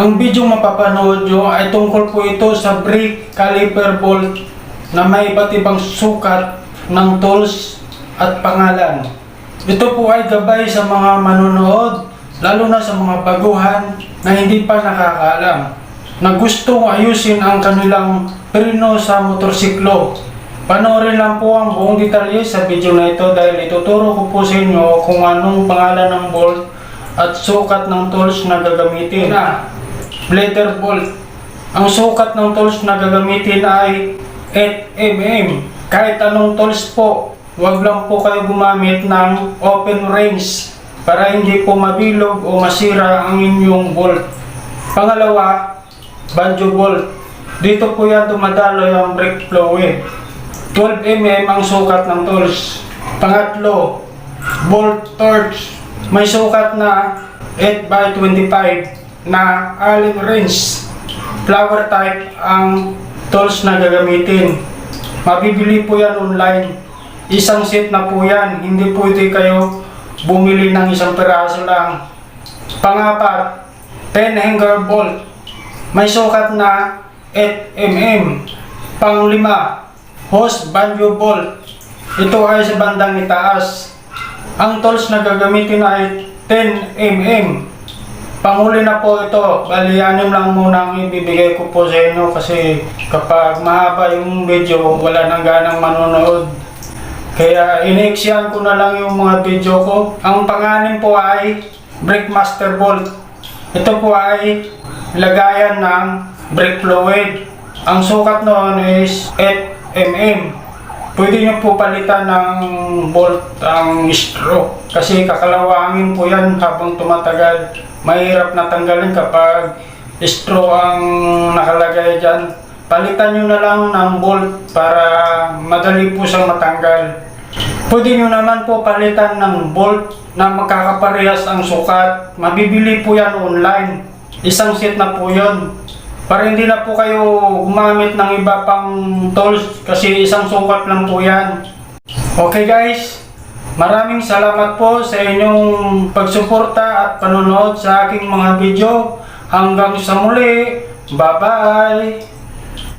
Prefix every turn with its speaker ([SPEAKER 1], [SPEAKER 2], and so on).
[SPEAKER 1] Ang video mapapanood nyo ay tungkol po ito sa brake caliper bolt na may iba't ibang sukat ng tools at pangalan. Ito po ay gabay sa mga manonood, lalo na sa mga baguhan na hindi pa nakakaalam, na gustong ayusin ang kanilang preno sa motorsiklo. Panoorin lang po ang buong detalye sa video na ito dahil ituturo ko po sa inyo kung anong pangalan ng bolt at sukat ng tools na gagamitin. Na, Blader bolt. Ang sukat ng tools na gagamitin ay 8 mm. Kahit anong tools po, huwag lang po kayo gumamit ng open range para hindi po mabilog o masira ang inyong bolt. Pangalawa, banjo bolt. Dito po yan dumadaloy ang brake fluid. 12 mm ang sukat ng tools. Pangatlo, bolt torch. May sukat na 8 by 25 na Allen wrench. Flower type ang tools na gagamitin. Mabibili po yan online. Isang set na po yan. Hindi pwede kayo bumili ng isang peraso lang. Pangapat, pen hanger bolt. May sukat na 8 mm. Panglima, hose banjo bolt. Ito ay sa bandang itaas. Ang tools na gagamitin ay 10 mm. Panghuli na po ito. Bali, anim lang muna ang ibibigay ko po sa inyo kasi kapag mahaba yung video, wala nang ganang manonood. Kaya iniiksyan ko na lang yung mga video ko. Ang panganin po ay Breakmaster Bolt. Ito po ay lagayan ng brake fluid. Ang sukat noon is 8 mm. Pwede nyo po palitan ng bolt ang straw. Kasi kakalawangin po yan habang tumatagal. Mahirap na tanggalin kapag straw ang nakalagay dyan. Palitan nyo na lang ng bolt para madali po siyang matanggal. Pwede nyo naman po palitan ng bolt na magkakaparehas ang sukat. Mabibili po yan online. Isang set na po yon. Para hindi na po kayo gumamit ng iba pang tools kasi isang sukat lang po yan. Okay guys, maraming salamat po sa inyong pagsuporta at panonood sa aking mga video. Hanggang sa muli, bye-bye!